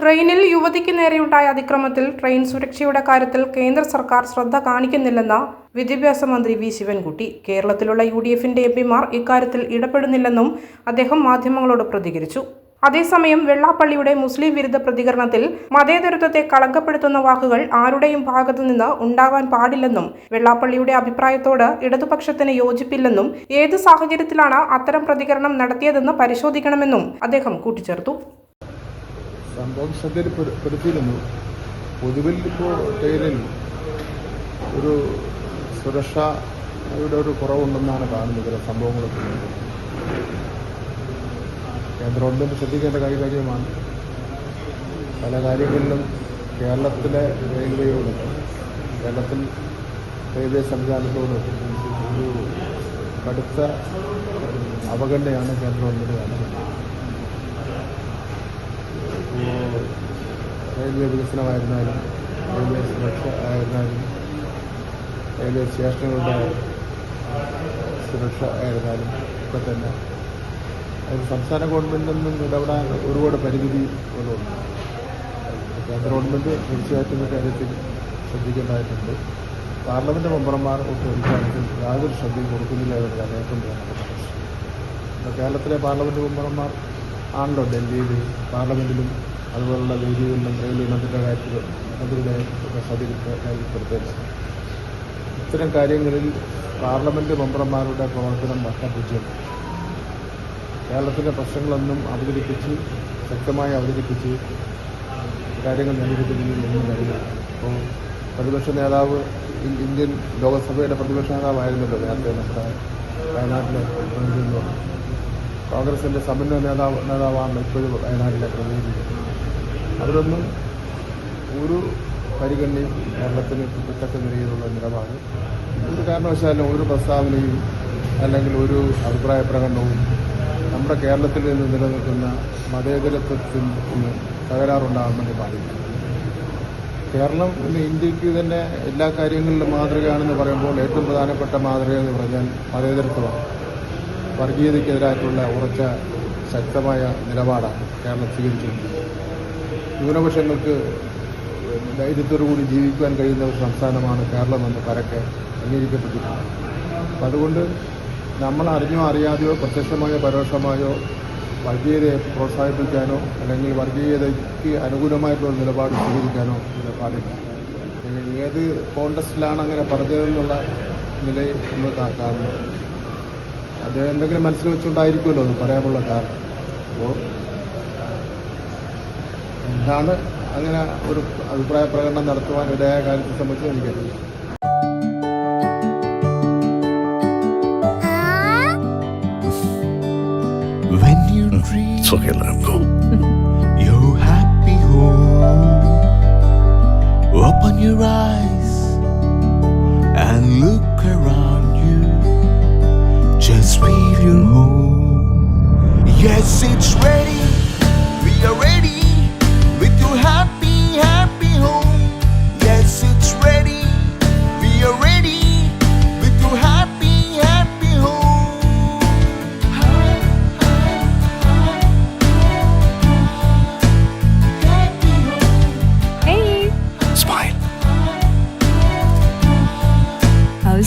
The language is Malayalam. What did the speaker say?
ട്രെയിനിൽ യുവതിക്ക് നേരെയുണ്ടായ അതിക്രമത്തിൽ ട്രെയിൻ സുരക്ഷയുടെ കാര്യത്തിൽ കേന്ദ്ര സർക്കാർ ശ്രദ്ധ കാണിക്കുന്നില്ലെന്ന വിദ്യാഭ്യാസ മന്ത്രി വി ശിവൻകുട്ടി. കേരളത്തിലുള്ള യു ഡി എഫിന്റെ എം പിമാർ ഇക്കാര്യത്തിൽ ഇടപെടുന്നില്ലെന്നും അദ്ദേഹം മാധ്യമങ്ങളോട് പ്രതികരിച്ചു. അതേസമയം വെള്ളാപ്പള്ളിയുടെ മുസ്ലിം വിരുദ്ധ പ്രതികരണത്തിൽ മതേതരത്വത്തെ കളങ്കപ്പെടുത്തുന്ന വാക്കുകൾ ആരുടെയും ഭാഗത്തു നിന്ന് ഉണ്ടാകാൻ പാടില്ലെന്നും വെള്ളാപ്പള്ളിയുടെ അഭിപ്രായത്തോട് ഇടതുപക്ഷത്തിന് യോജിപ്പില്ലെന്നും ഏത് സാഹചര്യത്തിലാണ് അത്തരം പ്രതികരണം നടത്തിയതെന്ന് പരിശോധിക്കണമെന്നും അദ്ദേഹം കൂട്ടിച്ചേർത്തു. സംഭവം ശ്രദ്ധയിൽ പെടു- പെടുത്തിയിരുന്നു പൊതുവിൽ ഇപ്പോൾ ട്രെയിനിൽ ഒരു സുരക്ഷയുടെ ഒരു കുറവുണ്ടെന്നാണ് കാണുന്നത് ചില സംഭവങ്ങളൊക്കെ. കേന്ദ്ര ഗവൺമെന്റ് ശ്രദ്ധിക്കേണ്ട കാര്യ കാര്യമാണ്. പല കാര്യങ്ങളിലും കേരളത്തിലെ റെയിൽവേയോട് കേരളത്തിൽ റെയിൽവേ സംവിധാനത്തോട് ഒരു കടുത്ത അവഗണനയാണ് കേന്ദ്ര ഗവൺമെന്റ് കാണിക്കുന്നത് ഇപ്പോൾ റെയിൽവേ വികസനമായിരുന്നാലും റെയിൽവേ സുരക്ഷ ആയിരുന്നാലും റെയിൽവേ സ്റ്റേഷനുകളുടെ സുരക്ഷ ആയിരുന്നാലും ഒക്കെ തന്നെ. അതിന് സംസ്ഥാന ഗവൺമെന്റിൽ നിന്നും ഇടപെടാൻ ഒരുപാട് പരിമിതി കേന്ദ്ര ഗവൺമെന്റ് തീർച്ചയായിട്ടും കാര്യത്തിൽ ശ്രദ്ധിക്കേണ്ടതായിട്ടുണ്ട്. പാർലമെന്റ് മെമ്പർമാർ ഒട്ടും കാര്യത്തിൽ യാതൊരു ശ്രദ്ധയും കൊടുക്കുന്നില്ല എന്നതാണ് ഏറ്റവും പ്രധാനപ്പെട്ട കേരളത്തിലെ പാർലമെന്റ് മെമ്പർമാർ ആണല്ലോ ഡൽഹിയിൽ പാർലമെന്റിലും അതുപോലുള്ള വേദികളിലും റെയിൽവേ മന്ത്രിയുടെ കാര്യത്തിൽ മന്ത്രിയുടെ ഒക്കെ ശ്രദ്ധ കാര്യപ്പെടുത്തേണ്ടത് ഇത്തരം കാര്യങ്ങളിൽ പാർലമെന്റ് മെമ്പർമാരുടെ പ്രവർത്തനം നഷ്ടപൂജ്യം കേരളത്തിന്റെ പ്രശ്നങ്ങളൊന്നും അവതരിപ്പിച്ച് ശക്തമായി അവതരിപ്പിച്ച് കാര്യങ്ങൾ നേരിടുന്നതിൽ ഒന്നും കഴിയില്ല അപ്പോൾ പ്രതിപക്ഷ നേതാവ് ഇന്ത്യൻ ലോകസഭയുടെ പ്രതിപക്ഷ നേതാവായിരുന്നല്ലോ നേരത്തെ നമ്മുടെ വയനാട്ടിലെ പ്രതിനിധി. കോൺഗ്രസിന്റെ സമന്വയ നേതാവ് നേതാവാണ് ഇപ്പോഴും വയനാട്ടിലെ പ്രതിനിധി. അവരൊന്നും ഒരു പരിഗണനയും കേരളത്തിന് കിട്ടത്തക്ക നിലയിലുള്ള നിലപാട്. ഒരു കാരണവശാലും ഒരു പ്രസ്താവനയും അല്ലെങ്കിൽ ഒരു അഭിപ്രായ പ്രകടനവും നമ്മുടെ കേരളത്തിൽ നിന്ന് നിലനിൽക്കുന്ന മതേതരത്വത്തിൽ തകരാറുണ്ടാകാൻ വേണ്ടി പാടില്ല കേരളം ഇന്ന് ഇന്ത്യയ്ക്ക് തന്നെ എല്ലാ കാര്യങ്ങളിലും മാതൃകയാണെന്ന് പറയുമ്പോൾ ഏറ്റവും പ്രധാനപ്പെട്ട മാതൃക എന്ന് പറഞ്ഞാൽ മതേതരത്വമാണ്. വർഗീയതയ്ക്കെതിരായിട്ടുള്ള ഉറച്ച ശക്തമായ നിലപാടാണ് കേരളം സ്വീകരിച്ചിട്ടുള്ളത് ന്യൂനപക്ഷങ്ങൾക്ക് ധൈര്യത്തോടുകൂടി ജീവിക്കുവാൻ കഴിയുന്ന ഒരു സംസ്ഥാനമാണ് കേരളം എന്ന് പരക്കെ അംഗീകരിക്കപ്പെട്ടിട്ടുണ്ട്. അപ്പം അതുകൊണ്ട് നമ്മൾ അറിഞ്ഞോ അറിയാതെയോ പ്രത്യക്ഷമായോ പരോക്ഷമായോ വർഗീയതയെ പ്രോത്സാഹിപ്പിക്കാനോ അല്ലെങ്കിൽ വർഗീയതയ്ക്ക് അനുകൂലമായിട്ടുള്ള നിലപാട് സ്വീകരിക്കാനോ ഇതിന് പാടില്ല. ഏത് കോണ്ടസ്റ്റിലാണ് അങ്ങനെ പറഞ്ഞതെന്നുള്ള നിലയിൽ നമ്മൾ കാണുന്നത് അദ്ദേഹം എന്തെങ്കിലും മനസ്സിൽ വെച്ചുകൊണ്ടായിരിക്കുമല്ലോ എന്ന് പറയാനുള്ള കാരണം. അപ്പോൾ എന്താണ് അങ്ങനെ ഒരു അഭിപ്രായ പ്രകടനം നടത്തുവാൻ ഇടയായ കാര്യത്തെ സംബന്ധിച്ച് എനിക്കറിയില്ല When you dream It's okay, let him go. your happy home, open your eyes and look around you. Just feel your home. Yes, it's ready. We are ready